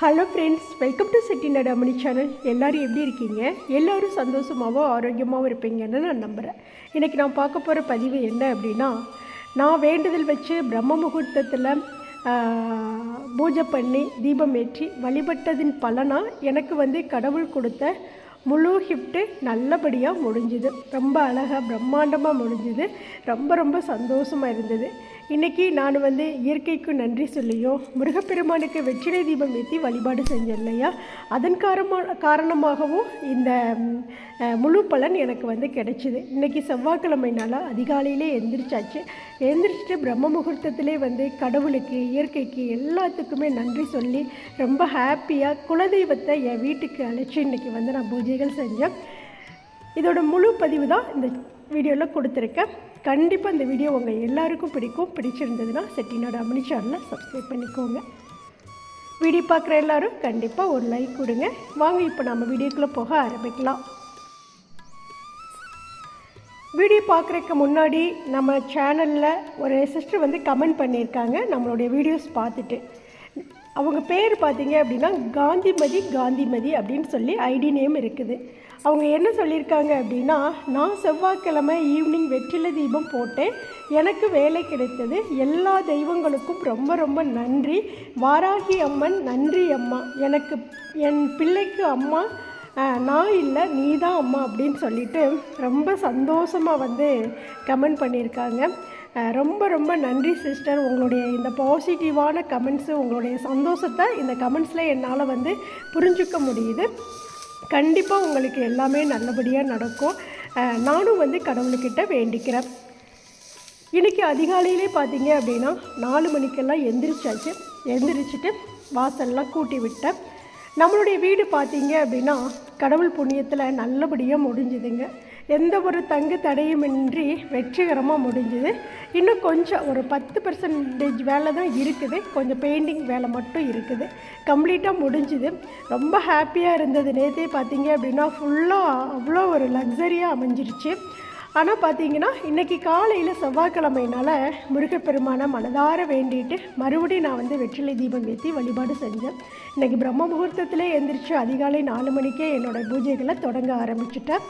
Hello friends welcome to செட்டி அமணி channel எல்லோரும் எப்படி இருக்கீங்க? எல்லோரும் சந்தோஷமாகவும் ஆரோக்கியமாகவும் இருப்பீங்கன்னு நான் நம்புகிறேன் இன்றைக்கி நான் பார்க்க போகிற பதிவு என்ன அப்படின்னா நான் வேண்டுதல் வச்சு பிரம்ம முகூர்த்தத்தில் பூஜை பண்ணி தீபம் ஏற்றி வழிபட்டதின் பலனாக எனக்கு வந்து கடவுள் கொடுத்த முழு ஹிஃப்ட்டு நல்லபடியாக முடிஞ்சுது. ரொம்ப அழகாக பிரம்மாண்டமாக முடிஞ்சுது. ரொம்ப ரொம்ப சந்தோஷமாக இருந்தது. இன்றைக்கி நான் வந்து இயற்கைக்கு நன்றி சொல்லியும் முருகப்பெருமானுக்கு வெற்றிலை தீபம் ஏற்றி வழிபாடு செஞ்சேன் இல்லையா? அதன் காரணமாக காரணமாகவும் இந்த முழு பலன் எனக்கு வந்து கிடைச்சிது. இன்றைக்கி செவ்வாய்க்கிழமைனால அதிகாலையிலே எழுந்திரிச்சாச்சு எழுந்திரிச்சிட்டு பிரம்ம முகூர்த்தத்திலே வந்து கடவுளுக்கு இயற்கைக்கு எல்லாத்துக்குமே நன்றி சொல்லி ரொம்ப ஹாப்பியாக குலதெய்வத்தை என் வீட்டுக்கு அழைச்சி இன்றைக்கி வந்து நான் பூஜைகள் செஞ்சேன். இதோட முழு பதிவு தான் இந்த வீடியோவில் கொடுத்துருக்கேன். கண்டிப்பாக இந்த வீடியோ உங்கள் எல்லாருக்கும் பிடிக்கும். பிடிச்சிருந்ததுன்னா செட்டிநாடு அமனி சேனலை சப்ஸ்கிரைப் பண்ணிக்கோங்க. வீடியோ பார்க்குற எல்லோரும் கண்டிப்பாக ஒரு லைக் கொடுங்க. வாங்க இப்போ நம்ம வீடியோக்குள்ளே போக ஆரம்பிக்கலாம். வீடியோ பார்க்குறதுக்கு முன்னாடி நம்ம சேனலில் ஒரு சிஸ்டர் வந்து கமெண்ட் பண்ணியிருக்காங்க. நம்மளுடைய வீடியோஸ் பார்த்துட்டு. அவங்க பேர் பார்த்தீங்க அப்படின்னா காந்திமதி காந்திமதி அப்படின்னு சொல்லி ஐடி நேம் இருக்குது. அவங்க என்ன சொல்லியிருக்காங்க அப்படின்னா நான் செவ்வாய்க்கிழமை ஈவினிங் வெற்றிலை தீபம் போட்டேன். எனக்கு வேலை கிடைத்தது. எல்லா தெய்வங்களுக்கும் ரொம்ப ரொம்ப நன்றி. வாராகி அம்மன் நன்றி அம்மா. எனக்கு என் பிள்ளைக்கு அம்மா நான் இல்லை நீ தான் அம்மா அப்படின்னு சொல்லிட்டு ரொம்ப சந்தோஷமாக வந்து கமெண்ட் பண்ணியிருக்காங்க. ரொம்ப ரொம்ப நன்றி சிஸ்டர். உங்களுடைய இந்த பாசிட்டிவான கமெண்ட்ஸு உங்களுடைய சந்தோஷத்தை இந்த கமெண்ட்ஸில் என்னால் வந்து புரிஞ்சுக்க முடியுது. கண்டிப்பாக உங்களுக்கு எல்லாமே நல்லபடியாக நடக்கும். நானும் வந்து கடவுள்கிட்ட வேண்டிக்கிறேன். இன்றைக்கி அதிகாலையிலே பார்த்தீங்க அப்படின்னா நாலு மணிக்கெல்லாம் எந்திரிச்சாச்சு. எந்திரிச்சிட்டு வாசல்லாம் கூட்டி விட்டேன். நம்மளுடைய வீடு பார்த்தீங்க அப்படின்னா கடவுள் புண்ணியத்தில் நல்லபடியாக முடிஞ்சுதுங்க. எந்த ஒரு தங்கு தடையுமின்றி வெற்றிகரமாக முடிஞ்சுது. இன்னும் கொஞ்சம் ஒரு பத்து பர்சன்டேஜ் வேலை தான் இருக்குது. கொஞ்சம் பெயிண்டிங் வேலை மட்டும் இருக்குது. கம்ப்ளீட்டாக முடிஞ்சுது. ரொம்ப ஹாப்பியாக இருந்தது. நேற்றே பார்த்தீங்க அப்படின்னா ஃபுல்லாக அவ்வளோ ஒரு லக்ஸரியாக அமைஞ்சிருச்சு. ஆனால் பார்த்தீங்கன்னா இன்றைக்கி காலையில் செவ்வாய்க்கிழமையினால் முருகப்பெருமானை மனதார வேண்டிட்டு மறுபடியும் நான் வந்து வெற்றிலை தீபம் ஏற்றி வழிபாடு செஞ்சேன். இன்றைக்கி பிரம்ம முகூர்த்தத்திலே எழுந்திரிச்சு அதிகாலை நாலு மணிக்கே என்னோட பூஜைகளை தொடங்க ஆரம்பிச்சிட்டேன்.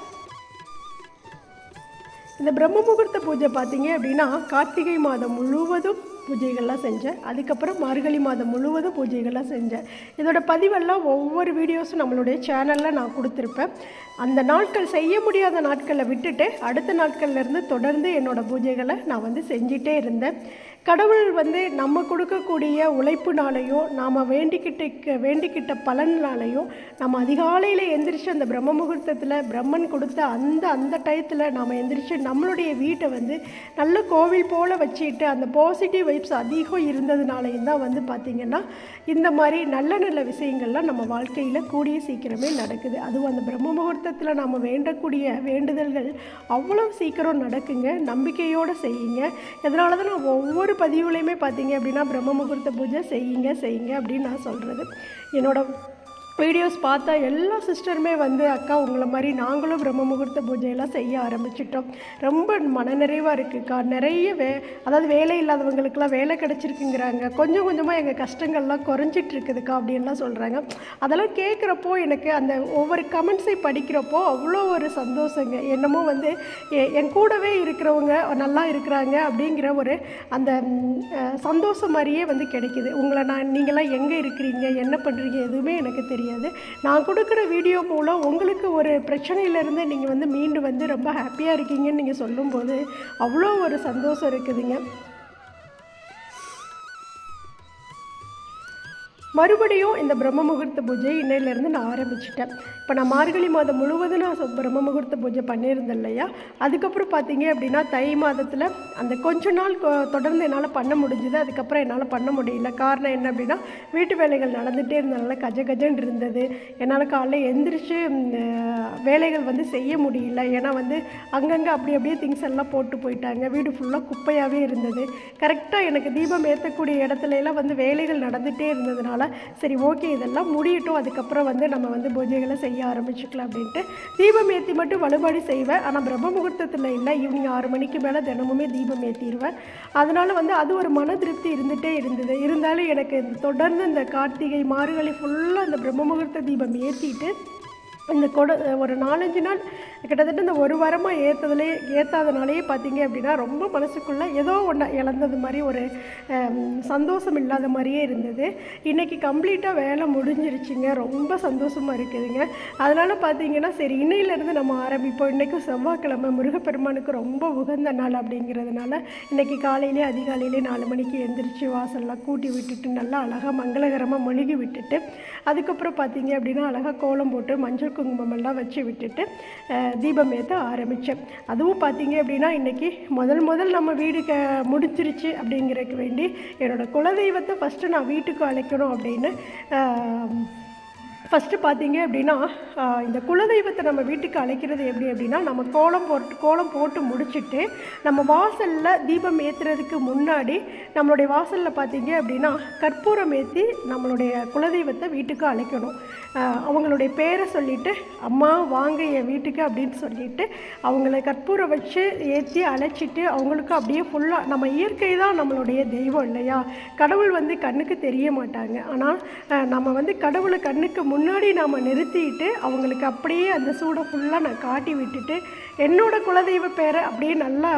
இந்த பிரம்ம முகூர்த்த பூஜை பார்த்தீங்க அப்படின்னா கார்த்திகை மாதம் முழுவதும் பூஜைகள்லாம் செஞ்சேன். அதுக்கப்புறம் மார்கழி மாதம் முழுவதும் பூஜைகள்லாம் செஞ்சேன். இதோட பதிவெல்லாம் ஒவ்வொரு வீடியோஸும் நம்மளுடைய சேனலில் நான் கொடுத்துருப்பேன். அந்த நாட்கள் செய்ய முடியாத நாட்களை விட்டுட்டு அடுத்த நாட்கள்லேருந்து தொடர்ந்து என்னோடய பூஜைகளை நான் வந்து செஞ்சிட்டே இருந்தேன். கடவுள் வந்து நம்ம கொடுக்கக்கூடிய உழைப்புனாலையும் நாம் வேண்டிக்கிட்ட வேண்டிக்கிட்ட பலனாலையும் நம்ம அதிகாலையில் எந்திரிச்சு அந்த பிரம்ம முகூர்த்தத்தில் பிரம்மன் கொடுத்த அந்த அந்த டயத்தில் நாம் எந்திரிச்சு நம்மளுடைய வீட்டை வந்து நல்ல கோவில் போல் வச்சுக்கிட்டு அந்த பாசிட்டிவ் வைப்ஸ் அதிகம் இருந்ததுனாலையும் தான் வந்து பார்த்திங்கன்னா இந்த மாதிரி நல்ல நல்ல விஷயங்கள்லாம் நம்ம வாழ்க்கையில் கூடிய சீக்கிரமே நடக்குது. அதுவும் அந்த பிரம்ம முகூர்த்தத்தில் நாம் வேண்டக்கூடிய வேண்டுதல்கள் அவ்வளோ சீக்கிரம் நடக்குங்க. நம்பிக்கையோடு செய்யுங்க. இதனால தான் நான் ஒவ்வொரு பதிவுலையுமே பார்த்தீங்க அப்படின்னா பிரம்ம முகூர்த்த பூஜை செய்யுங்க செய்யுங்க அப்படின்னு நான் சொல்கிறது என்னோட வீடியோஸ் பார்த்தா எல்லா சிஸ்டருமே வந்து அக்கா உங்களை மாதிரி நாங்களும் பிரம்ம முகூர்த்த பூஜையெல்லாம் செய்ய ஆரம்பிச்சிட்டோம். ரொம்ப மனநிறைவாக இருக்குக்கா. நிறைய வே அதாவது வேலை இல்லாதவங்களுக்கெல்லாம் வேலை கிடச்சிருக்குங்கிறாங்க. கொஞ்சம் கொஞ்சமாக எங்கள் கஷ்டங்கள்லாம் குறைஞ்சிட்டு இருக்குதுக்கா அப்படின்லாம் சொல்கிறாங்க அதெல்லாம் கேட்குறப்போ எனக்கு அந்த ஒவ்வொரு கமெண்ட்ஸை படிக்கிறப்போ அவ்வளோ ஒரு சந்தோஷங்க. என்னமோ வந்து எ- என் கூடவே இருக்கிறவங்க நல்லா இருக்கிறாங்க அப்படிங்கிற ஒரு அந்த சந்தோஷம் மாதிரியே வந்து கிடைக்குது. உங்களை நான் நீங்களாம் எங்கே இருக்கிறீங்க? என்ன பண்ணுறீங்க எதுவுமே எனக்கு தெரியாது நான் கொடுக்குற வீடியோ மூலம் உங்களுக்கு ஒரு பிரச்சனையிலேருந்து நீங்கள் வந்து மீண்டு வந்து ரொம்ப ஹாப்பியாக இருக்கீங்கன்னு நீங்கள் சொல்லும்போது அவ்வளோ ஒரு சந்தோஷம் இருக்குதுங்க. மறுபடியும் இந்த பிரம்ம முகூர்த்த பூஜை இன்னையிலேருந்து நான் ஆரம்பிச்சிட்டேன். இப்போ நான் மார்கழி மாதம் முழுவதும் நான் பிரம்ம முகூர்த்த பூஜை பண்ணியிருந்தேன் இல்லையா? அதுக்கப்புறம் பார்த்தீங்க அப்படின்னா தை மாதத்தில் அந்த கொஞ்ச நாள் தொடர்ந்து என்னால் பண்ண முடிஞ்சுது. அதுக்கப்புறம் என்னால் பண்ண முடியல. காரணம் என்ன அப்படின்னா வீட்டு வேலைகள் நடந்துகிட்டே இருந்தனால கஜ கஜன்னு இருந்தது. என்னால் காலைல எந்திரிச்சு வேலைகள் வந்து செய்ய முடியல. ஏன்னா வந்து அங்கங்கே அப்படி அப்படியே திங்ஸ் எல்லாம் போட்டு போயிட்டாங்க. வீடு ஃபுல்லாக குப்பையாகவே இருந்தது. கரெக்டாக எனக்கு தீபம் ஏற்றக்கூடிய இடத்துல எல்லாம் வந்து வேலைகள் நடந்துகிட்டே இருந்ததுனால சரி ஓகே இதெல்லாம் முடியட்டும். அதுக்கப்புறம் வந்து நம்ம வந்து பூஜைகளை செய்ய ஆரம்பிச்சுக்கலாம் அப்படின்ட்டு தீபம் ஏற்றி மட்டும் வழிபாடு செய்வேன். ஆனால் பிரம்ம முகூர்த்தத்தில் இல்லை ஈவினிங் ஆறு மணிக்கு மேலே தினமுமே தீபம் ஏற்றிடுவேன் அதனால் வந்து அது ஒரு மன திருப்தி இருந்துகிட்டே இருந்தது. இருந்தாலும் எனக்கு தொடர்ந்து இந்த கார்த்திகை மார்கழி ஃபுல்லாக அந்த பிரம்ம முகூர்த்த தீபம் ஏற்றிட்டு இந்த கொட ஒரு நாலஞ்சு நாள் கிட்டத்தட்ட இந்த ஒரு வாரமாக ஏற்றதுலே ஏற்றாதனாலேயே பார்த்தீங்க அப்படின்னா ரொம்ப மனசுக்குள்ளே ஏதோ ஒன்று இழந்தது மாதிரி ஒரு சந்தோஷம் இல்லாத மாதிரியே இருந்தது. இன்றைக்கி கம்ப்ளீட்டாக வேலை முடிஞ்சிருச்சுங்க. ரொம்ப சந்தோஷமாக இருக்குதுங்க. அதனால் பார்த்தீங்கன்னா சரி இன்னையிலேருந்து நம்ம ஆரம்பிப்போம். இன்றைக்கும் செவ்வாய்க்கிழமை முருகப்பெருமானுக்கு ரொம்ப உகந்த நாள் அப்படிங்கிறதுனால இன்றைக்கி காலையிலே அதிகாலையிலே நாலு மணிக்கு எந்திரிச்சு வாசல்லாம் கூட்டி விட்டுட்டு நல்லா அழகாக மங்களகரமாக மொழுகி விட்டுட்டு அதுக்கப்புறம் பார்த்தீங்க அப்படின்னா அழகாக கோலம் போட்டு மஞ்சள் குங்குமம் எல்லாம் வச்சு விட்டுட்டு தீபம் ஏற்ற ஆரம்பித்தேன் அதுவும் பார்த்தீங்க அப்படின்னா இன்றைக்கி முதல் முதல் நம்ம வீடு க முடிச்சிருச்சு அப்படிங்கிறதுக்கு வேண்டி என்னோடய குலதெய்வத்தை ஃபஸ்ட்டு நான் வீட்டுக்கு அழைக்கணும் அப்படின்னு ஃபஸ்ட்டு பார்த்தீங்க அப்படின்னா இந்த குலதெய்வத்தை நம்ம வீட்டுக்கு அழைக்கிறது எப்படி அப்படின்னா நம்ம கோலம் போட்டு கோலம் போட்டு முடிச்சுட்டு நம்ம வாசலில் தீபம் ஏற்றுறதுக்கு முன்னாடி நம்மளுடைய வாசலில் பார்த்தீங்க அப்படின்னா கற்பூரம் ஏற்றி நம்மளுடைய குலதெய்வத்தை வீட்டுக்கு அழைக்கணும். அவங்களுடைய பேரை சொல்லிவிட்டு அம்மா வாங்க என் வீட்டுக்கு அப்படின்னு சொல்லிட்டு அவங்கள கற்பூரம் வச்சு ஏற்றி அழைச்சிட்டு அவங்களுக்கு அப்படியே ஃபுல்லாக நம்ம இயற்கை தான் நம்மளுடைய தெய்வம் இல்லையா? கடவுள் வந்து கண்ணுக்கு தெரிய மாட்டாங்க. ஆனால் நம்ம வந்து கடவுளை கண்ணுக்கு முன்னாடி நாம் நிறுத்திட்டு அவங்களுக்கு அப்படியே அந்த சூடை ஃபுல்லாக நான் காட்டி விட்டுட்டு என்னோடய குலதெய்வ பேரை அப்படியே நல்லா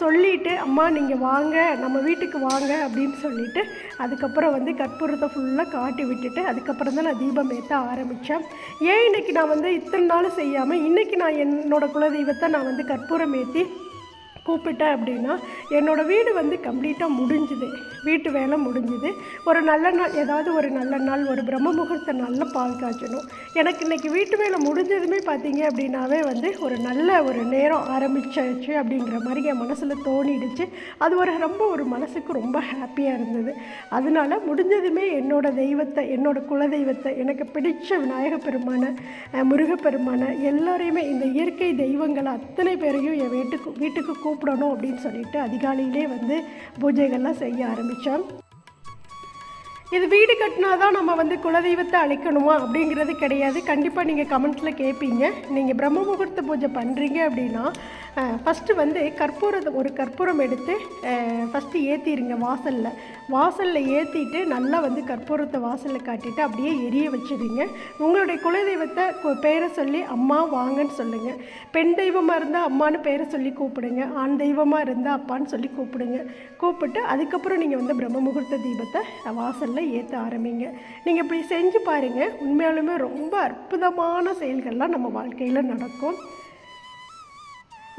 சொல்லிவிட்டு அம்மா நீங்கள் வாங்க நம்ம வீட்டுக்கு வாங்க அப்படின்னு சொல்லிவிட்டு அதுக்கப்புறம் வந்து கற்பூரத்தை ஃபுல்லாக காட்டி விட்டுட்டு அதுக்கப்புறம் தான் நான் தீபம் ஏற்ற ஆரம்பித்தேன் ஏன் இன்னைக்கு நான் வந்து இத்தனை நாள் செய்யாமல் இன்றைக்கி நான் என்னோடய குலதெய்வத்தை நான் வந்து கற்பூரம் ஏற்றி கூப்பிட்டேன் அப்படின்னா என்னோடய வீடு வந்து கம்ப்ளீட்டாக முடிஞ்சுது. வீட்டு வேலை முடிஞ்சுது. ஒரு நல்ல நாள் ஏதாவது ஒரு நல்ல நாள் ஒரு பிரம்ம முகூர்த்த நாளில் பால் காய்ச்சணும். எனக்கு இன்னைக்கு வீட்டு வேலை முடிஞ்சதுமே பார்த்தீங்க அப்படின்னாவே வந்து ஒரு நல்ல ஒரு நேரம் ஆரம்பிச்சாச்சு அப்படிங்கிற மாதிரி என் மனசில் தோணிடுச்சு. அது ஒரு ரொம்ப ஒரு மனசுக்கு ரொம்ப ஹாப்பியாக இருந்தது. அதனால முடிஞ்சதுமே என்னோட தெய்வத்தை என்னோட குலதெய்வத்தை எனக்கு பிடிச்ச விநாயக பெருமான அஹ், முருகப்பெருமான எல்லோரையுமே இந்த இயற்கை தெய்வங்களை அத்தனை பேரையும் என் வீட்டுக்கு வீட்டுக்கு கூ கூப்பிடணும் அப்படின்னு சொல்லிட்டு அதிகாலையிலே வந்து பூஜைகள்லாம் செய்ய ஆரம்பித்தோம் இது வீடு கட்டினா தான் நம்ம வந்து குலதெய்வத்தை அழைக்கணுமா அப்படிங்கிறது கிடையாது. கண்டிப்பாக நீங்கள் கமெண்ட்ஸில் கேட்பீங்க நீங்கள் பிரம்ம முகூர்த்த பூஜை பண்ணுறீங்க அப்படின்னா ஃபஸ்ட்டு வந்து கற்பூரத்தை ஒரு கற்பூரம் எடுத்து ஃபஸ்ட்டு ஏற்றிடுங்க வாசலில். வாசலில் ஏற்றிட்டு நல்லா வந்து கற்பூரத்தை வாசலில் காட்டிட்டு அப்படியே எரிய வச்சிடுங்க. உங்களுடைய குலதெய்வத்தை பேரை சொல்லி அம்மா வாங்கன்னு சொல்லுங்கள் பெண் தெய்வமாக இருந்தால் அம்மான்னு பேரை சொல்லி கூப்பிடுங்க. ஆண் தெய்வமாக இருந்தால் அப்பான்னு சொல்லி கூப்பிடுங்க. கூப்பிட்டு அதுக்கப்புறம் நீங்கள் வந்து பிரம்ம முகூர்த்த தீபத்தை வாசலில் ஏற்ற ஆரம்பிங்க. நீங்கள் இப்படி செஞ்சு பாருங்கள் உண்மையாலுமே ரொம்ப அற்புதமான செயல்கள்லாம் நம்ம வாழ்க்கையில் நடக்கும்.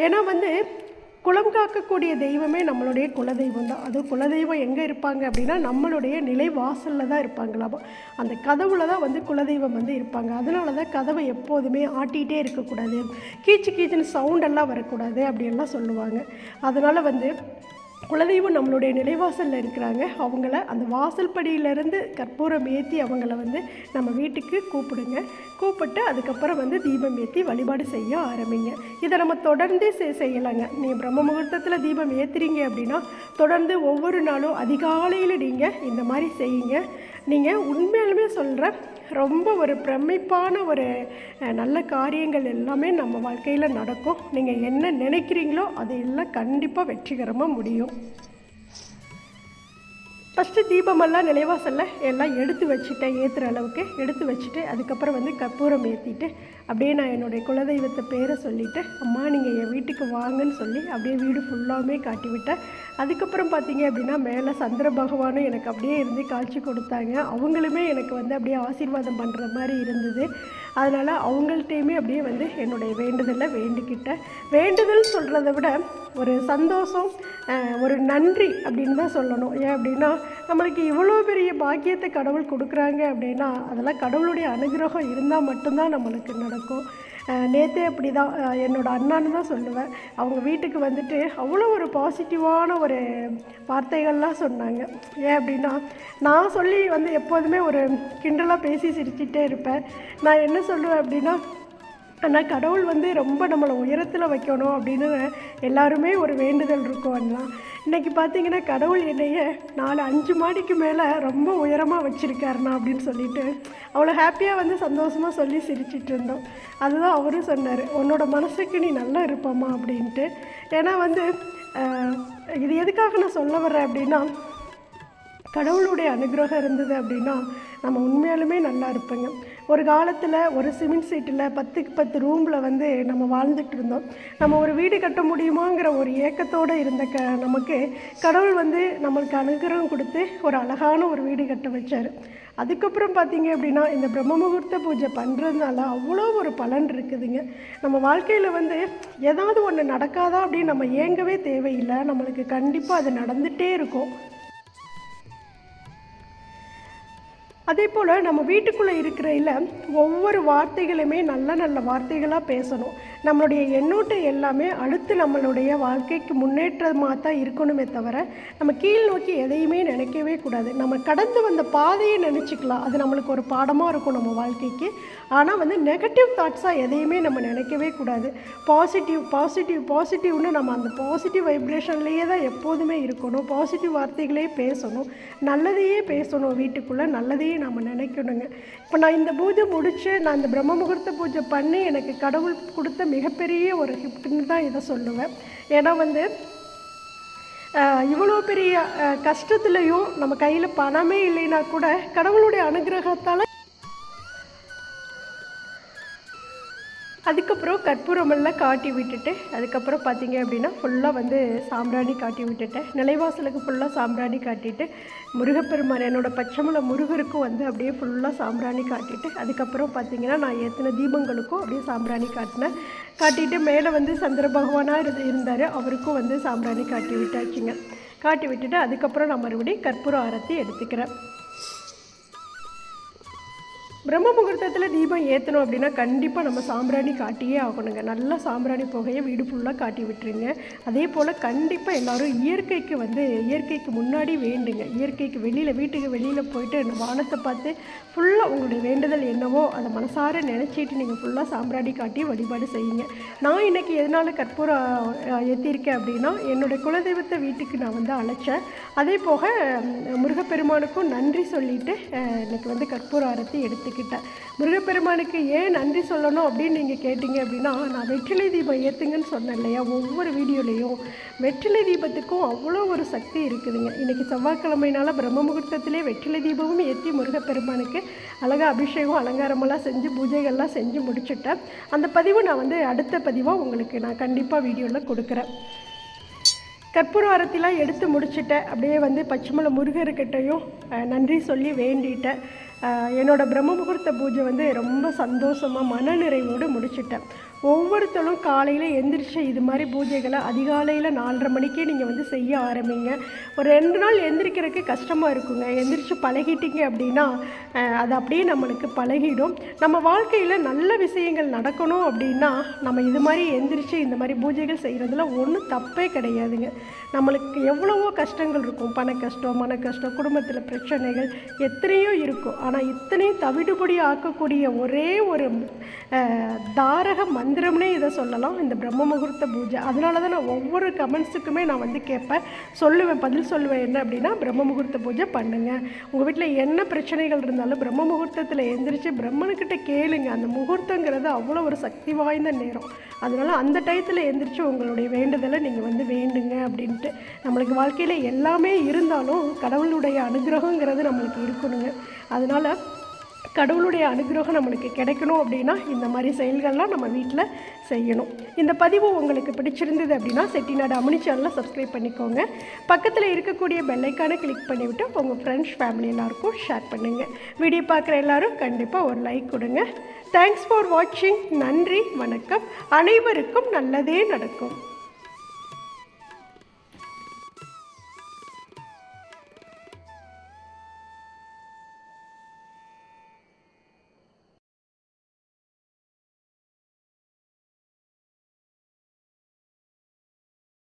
ஏன்னா வந்து குலம் காக்கக்கூடிய தெய்வமே நம்மளுடைய குலதெய்வம் தான் அதுவும் குலதெய்வம் எங்கே இருப்பாங்க அப்படின்னா நம்மளுடைய நிலை வாசலில் தான் இருப்பாங்களாமா அந்த கதவுல தான் வந்து குலதெய்வம் வந்து இருப்பாங்க. அதனால தான் கதவை எப்போதுமே ஆட்டிகிட்டே இருக்கக்கூடாது. கீச்சு கீச்சுன்னு சவுண்டெல்லாம் வரக்கூடாது அப்படின்லாம் சொல்லுவாங்க. அதனால் வந்து குலதெய்வம் நம்மளுடைய நிலைவாசலில் இருக்கிறாங்க. அவங்கள அந்த வாசல் படியிலேருந்து கற்பூரம் ஏற்றி அவங்கள வந்து நம்ம வீட்டுக்கு கூப்பிடுங்க. கூப்பிட்டு அதுக்கப்புறம் வந்து தீபம் ஏற்றி வழிபாடு செய்ய ஆரம்பிங்க. இதை நம்ம தொடர்ந்து செ செய்யலாங்க. நீங்கள் பிரம்ம முகூர்த்தத்தில் தீபம் ஏற்றுறீங்க அப்படின்னா தொடர்ந்து ஒவ்வொரு நாளும் அதிகாலையில் நீங்கள் இந்த மாதிரி செய்யுங்க. நீங்கள் உண்மையாலுமே சொல்கிறேன் ரொம்ப ஒரு பிரமிப்பான ஒரு நல்ல காரியங்கள் எல்லாமே நம்ம வாழ்க்கையில் நடக்கும். நீங்கள் என்ன நினைக்கிறீங்களோ அது எல்லாம் கண்டிப்பாக வெற்றிகரமாக முடியும். ஃபஸ்ட்டு தீபமெல்லாம் நிலைவாசலில் எல்லாம் எடுத்து வச்சுட்டேன் ஏற்றுற அளவுக்கு எடுத்து வச்சுட்டு அதுக்கப்புறம் வந்து கற்பூரம் ஏற்றிட்டு அப்படியே நான் என்னுடைய குலதெய்வத்தை பேரை சொல்லிவிட்டு அம்மா நீங்கள் என் வீட்டுக்கு வாங்கன்னு சொல்லி அப்படியே வீடு ஃபுல்லாமே காட்டி விட்டேன். அதுக்கப்புறம் பார்த்தீங்க அப்படின்னா மேலே சந்திர பகவானும் எனக்கு அப்படியே இருந்து காட்சி கொடுத்தாங்க. அவங்களுமே எனக்கு வந்து அப்படியே ஆசீர்வாதம் பண்ணுற மாதிரி இருந்தது. அதனால் அவங்கள்ட்டையுமே அப்படியே வந்து என்னுடைய வேண்டுதலை வேண்டிக்கிட்டேன். வேண்டுதல் சொல்கிறத விட ஒரு சந்தோஷம் ஒரு நன்றி அப்படின்னு தான் சொல்லணும். ஏன் அப்படின்னா நம்மளுக்கு இவ்வளோ பெரிய பாக்கியத்தை கடவுள் கொடுக்குறாங்க அப்படின்னா அதெல்லாம் கடவுளுடைய அனுகிரகம் இருந்தால் மட்டும்தான் நம்மளுக்கு நடக்கும். அஹ், நேத்தே அப்படி தான் என்னோடய அண்ணான்னு தான் சொல்லுவேன். அவங்க வீட்டுக்கு வந்துட்டு அவ்வளோ ஒரு பாசிட்டிவான ஒரு வார்த்தைகள்லாம் சொன்னாங்க. ஏன் அப்படின்னா நான் சொல்லி வந்து எப்போதுமே ஒரு கிண்டலாக பேசி சிரிச்சிட்டே இருப்பேன். நான் என்ன சொல்லுவேன் அப்படின்னா ஆனால் கடவுள் வந்து ரொம்ப நம்மளை உயரத்தில் வைக்கணும் அப்படின்னு எல்லாருமே ஒரு வேண்டுதல் இருக்கும் எல்லாம் இன்றைக்கி பார்த்தீங்கன்னா கடவுள் என்னைய நாலு அஞ்சு மாடிக்கு மேலே ரொம்ப உயரமாக வச்சுருக்காருண்ணா அப்படின்னு சொல்லிட்டு அவ்வளோ ஹாப்பியாக வந்து சந்தோஷமாக சொல்லி சிரிச்சிட்டு இருந்தோம். அதுதான் அவரும் சொன்னார். உன்னோட மனசுக்கு நீ நல்லா இருப்பம்மா அப்படின்ட்டு. ஏன்னா வந்து இது எதுக்காக நான் சொல்ல வர்றேன் அப்படின்னா கடவுளுடைய அனுகிரகம் இருந்தது அப்படின்னா நம்ம உண்மையாலுமே நல்லா இருப்பேங்க. ஒரு காலத்தில் ஒரு சிமெண்ட் சீட்டில் பத்துக்கு பத்து ரூமில் வந்து நம்ம வாழ்ந்துட்டு இருந்தோம். நம்ம ஒரு வீடு கட்ட முடியுமாங்கிற ஒரு ஏக்கத்தோடு இருந்த க நமக்கு கடவுள் வந்து நம்மளுக்கு அனுகிரகம் கொடுத்து ஒரு அழகான ஒரு வீடு கட்ட வச்சார். அதுக்கப்புறம் பார்த்தீங்க அப்படின்னா இந்த பிரம்ம முகூர்த்த பூஜை பண்ணுறதுனால அவ்வளோ ஒரு பலன் இருக்குதுங்க. நம்ம வாழ்க்கையில் வந்து ஏதாவது ஒன்று நடக்காதா அப்படின்னு நம்ம ஏங்கவே தேவையில்லை. நம்மளுக்கு கண்டிப்பாக அது நடந்துகிட்டே இருக்கும். அதே போல் நம்ம வீட்டுக்குள்ளே இருக்கிறையில் ஒவ்வொரு வார்த்தைகளுமே நல்ல நல்ல வார்த்தைகளாக பேசணும். நம்மளுடைய எண்ணோட்டம் எல்லாமே அடுத்து நம்மளுடைய வாழ்க்கைக்கு முன்னேற்றமாக தான் இருக்கணுமே தவிர நம்ம கீழ் நோக்கி எதையுமே நினைக்கவே கூடாது. நம்ம கடந்து வந்த பாதையை நினச்சிக்கலாம். அது நம்மளுக்கு ஒரு பாடமாக இருக்கும் நம்ம வாழ்க்கைக்கு. ஆனால் வந்து நெகட்டிவ் தாட்ஸாக எதையுமே நம்ம நினைக்கவே கூடாது. பாசிட்டிவ் பாசிட்டிவ் பாசிட்டிவ்னு நம்ம அந்த பாசிட்டிவ் வைப்ரேஷன்லேயே தான் எப்போதுமே இருக்கணும். பாசிட்டிவ் வார்த்தைகளே பேசணும். நல்லதையே பேசணும் வீட்டுக்குள்ளே. நல்லதையே நம்ம நினைக்கணுங்க. இப்போ நான் இந்த பூஜை முடித்து நான் இந்த பிரம்ம முகூர்த்த பூஜை பண்ணி எனக்கு கடவுள் கொடுத்த மிகப்பெரிய ஒரு கிஃப்ட்டுன்னு தான் இதை சொல்லுவேன். ஏன்னா வந்து இவ்வளோ பெரிய ஆஹ், கஷ்டத்துலேயும் நம்ம கையில் பணமே இல்லைன்னா கூட கடவுளுடைய அனுகிரகத்தால் அதுக்கப்புறம் கற்பூரமெல்லாம் காட்டி விட்டுட்டு அதுக்கப்புறம் பார்த்தீங்க அப்படின்னா ஃபுல்லாக வந்து சாம்பிராணி காட்டி விட்டுட்டேன் நிலைவாசலுக்கு ஃபுல்லாக சாம்பிராணி காட்டிட்டு முருகப்பெருமான் என்னோடய பச்சைமலை முருகருக்கும் வந்து அப்படியே ஃபுல்லாக சாம்பிராணி காட்டிட்டு அதுக்கப்புறம் பார்த்தீங்கன்னா நான் ஏற்றின தீபங்களுக்கும் அப்படியே சாம்பிராணி காட்டினேன். காட்டிட்டு மேலே வந்து சந்திர பகவானாக இருந்து இருந்தார். அவருக்கும் வந்து சாம்பிராணி காட்டி விட்டாச்சுங்க. காட்டி விட்டுட்டு அதுக்கப்புறம் நான் மறுபடியும் கற்பூர ஆரத்தி எடுத்துக்கிறேன். பிரம்ம முகூர்த்தத்தில் தீபம் ஏற்றணும் அப்படின்னா கண்டிப்பாக நம்ம சாம்பிராணி காட்டியே ஆகணுங்க. நல்லா சாம்பிராணி புகையை வீடு ஃபுல்லாக காட்டி விட்டுருங்க. அதே போல் கண்டிப்பாக எல்லாரும் இயற்கைக்கு வந்து இயற்கைக்கு முன்னாடி வேண்டுங்க. இயற்கைக்கு வெளியில் வீட்டுக்கு வெளியில் போயிட்டு இந்த வானத்தை பார்த்து ஃபுல்லாக உங்களுடைய வேண்டுதல் என்னவோ அதை மனசார நினச்சிட்டு நீங்கள் ஃபுல்லாக சாம்பிராணி காட்டி வழிபாடு செய்யுங்க. நான் இன்றைக்கி எதனால் கற்பூரம் ஏற்றியிருக்கேன் ஏற்றிருக்கேன் அப்படின்னா என்னுடைய குலதெய்வத்தை வீட்டுக்கு நான் வந்து அழைச்சேன். அதே போக முருகப்பெருமானுக்கும் நன்றி சொல்லிவிட்டு எனக்கு வந்து கற்பூர ஆரத்தி எடுத்துக்கிட்டேன் முருகப்பெருமானுக்கு ஏன் நன்றி சொல்லணும் அப்படின்னு நீங்கள் கேட்டிங்க அப்படின்னா நான் வெற்றிலை தீபம் ஏற்றுங்கன்னு சொன்னேன் இல்லையா ஒவ்வொரு வீடியோலையும். வெற்றிலை தீபத்துக்கும் அவ்வளோ ஒரு சக்தி இருக்குதுங்க. இன்றைக்கி செவ்வாய்க்கிழமைனால பிரம்ம முகூர்த்தத்திலே வெற்றிலை தீபமும் ஏற்றி முருகப்பெருமானுக்கு அழகாக அபிஷேகம் அலங்காரமெல்லாம் செஞ்சு பூஜைகள்லாம் செஞ்சு முடிச்சுட்டேன். அந்த பதிவு நான் வந்து அடுத்த பதிவாக உங்களுக்கு நான் கண்டிப்பாக வீடியோவில் கொடுக்குறேன். கற்பூர ஆரத்திலாம் எடுத்து முடிச்சிட்டேன். அப்படியே வந்து பச்சைமலை முருகர்கிட்டையும் நன்றி சொல்லி வேண்டிட்டேன். என்னோட பிரம்ம முகூர்த்த பூஜை வந்து ரொம்ப சந்தோஷமாக மனநிறைவோடு முடிச்சிட்டேன். ஒவ்வொருத்தரும் காலையில் எந்திரிச்சு இது மாதிரி பூஜைகளை அதிகாலையில் நாலரை மணிக்கே நீங்கள் வந்து செய்ய ஆரம்பிங்க. ஒரு ரெண்டு நாள் எந்திரிக்கிறதுக்கு கஷ்டமாக இருக்குங்க. எந்திரிச்சு பழகிட்டீங்க அப்படின்னா அது அப்படியே நம்மளுக்கு பழகிடும். நம்ம வாழ்க்கையில் நல்ல விஷயங்கள் நடக்கணும் அப்படின்னா நம்ம இது மாதிரி எந்திரிச்சு இந்த மாதிரி பூஜைகள் செய்கிறதுல ஒன்றும் தப்பே கிடையாதுங்க. நம்மளுக்கு எவ்வளவோ கஷ்டங்கள் இருக்கும். பண கஷ்டம் மன கஷ்டம் குடும்பத்தில் பிரச்சனைகள் எத்தனையோ இருக்கும். ஆனால் இத்தனையும் தவிடுபடி ஆக்கக்கூடிய ஒரே ஒரு தாரக மன் மந்திரம்னே இதை சொல்லலாம் இந்த பிரம்ம முகூர்த்த பூஜை. அதனால தான் நான் ஒவ்வொரு கமெண்ட்ஸுக்குமே நான் வந்து கேட்பேன். சொல்லுவேன் பதில் சொல்லுவேன் என்ன அப்படின்னா பிரம்ம முகூர்த்த பூஜை பண்ணுங்க. உங்கள் வீட்டில் என்ன பிரச்சனைகள் இருந்தாலும் பிரம்ம முகூர்த்தத்தில் எந்திரிச்சு பிரம்மனுக்கிட்ட கேளுங்க. அந்த முகூர்த்தங்கிறது அவ்வளோ ஒரு சக்தி வாய்ந்த நேரம். அதனால் அந்த டயத்தில் எந்திரிச்சு உங்களுடைய வேண்டுதலை நீங்கள் வந்து வேண்டுங்க அப்படின்ட்டு. நம்மளுக்கு வாழ்க்கையில் எல்லாமே இருந்தாலும் கடவுளுடைய அனுகிரகங்கிறது நம்மளுக்கு இருக்கணுங்க. அதனால் கடவுளுடைய அனுகிரகம் நம்மளுக்கு கிடைக்கணும் அப்படின்னா இந்த மாதிரி செயல்கள்லாம் நம்ம வீட்டில் செய்யணும். இந்த பதிவு உங்களுக்கு பிடிச்சிருந்தது அப்படின்னா செட்டிநாடு அமினி சேனலை சப்ஸ்கிரைப் பண்ணிக்கோங்க. பக்கத்தில் இருக்கக்கூடிய பெல்லைக்கானை கிளிக் பண்ணிவிட்டு உங்கள் ஃப்ரெண்ட்ஸ் ஃபேமிலி எல்லாருக்கும் ஷேர் பண்ணுங்கள் வீடியோ பார்க்குற எல்லாரும் கண்டிப்பாக ஒரு லைக் கொடுங்க. தேங்க்ஸ் ஃபார் வாட்சிங் நன்றி வணக்கம். அனைவருக்கும் நல்லதே நடக்கும்.